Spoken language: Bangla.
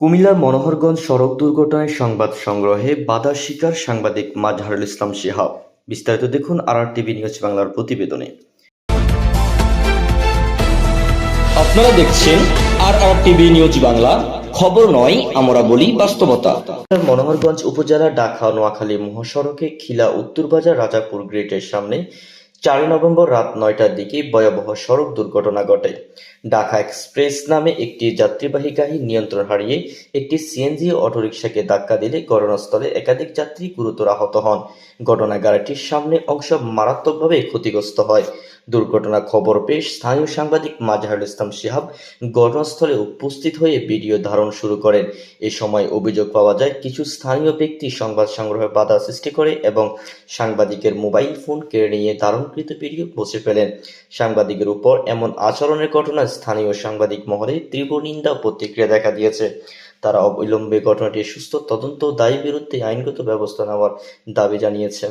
কুমিল্লার মনোহরগঞ্জ সড়ক দুর্ঘটনায় সংবাদ সংগ্রহে বাধা শিকার সাংবাদিক মাজহারুল ইসলাম শিহাব। বিস্তারিত দেখুন আর আর টিভি নিউজ বাংলার প্রতিবেদনে। আপনারা দেখছেন R R TV news Bangla. খবর নয় আমরা বলি বাস্তবতা। মনোহরগঞ্জ উপজেলার ডাকা নোয়াখালী মহাসড়কে খিলা উত্তরবাজার রাজাপুর গ্রেটের সামনে চারই নভেম্বর রাত নয়টার দিকে ভয়াবহ সড়ক দুর্ঘটনা ঘটে। ঢাকা এক্সপ্রেস নামে একটি যাত্রীবাহী গাড়ি নিয়ন্ত্রণ হারিয়ে একটি সিএনজি অটোরিকশাকে ধাক্কা দিলে ঘটনাস্থলে একাধিক যাত্রী গুরুতর আহত হন। ঘটনা গাড়িটির সামনে অংশ মারাত্মকভাবে ক্ষতিগ্রস্ত হয়। দুর্ঘটনা খবর পেয়ে স্থানীয় সাংবাদিক মাজহারুল ইসলাম শিহাব ঘটনাস্থলে উপস্থিত হয়ে ভিডিও ধারণ শুরু করেন। এ সময় অভিযোগ পাওয়া যায়, কিছু স্থানীয় ব্যক্তি সংবাদ সংগ্রহে বাধা সৃষ্টি করে এবং সাংবাদিকের মোবাইল ফোন কেড়ে নিয়ে ধারণকৃত ভিডিও বসে ফেলেন। সাংবাদিকের উপর এমন আচরণের ঘটনা স্থানীয় সাংবাদিক মহলে তীব্র নিন্দা প্রতিক্রিয়া দেখা দিয়েছে। তারা অবিলম্বে ঘটনাটির সুস্থ তদন্ত দায়ী বিরুদ্ধে আইনগত ব্যবস্থা নেওয়ার দাবি জানিয়েছে।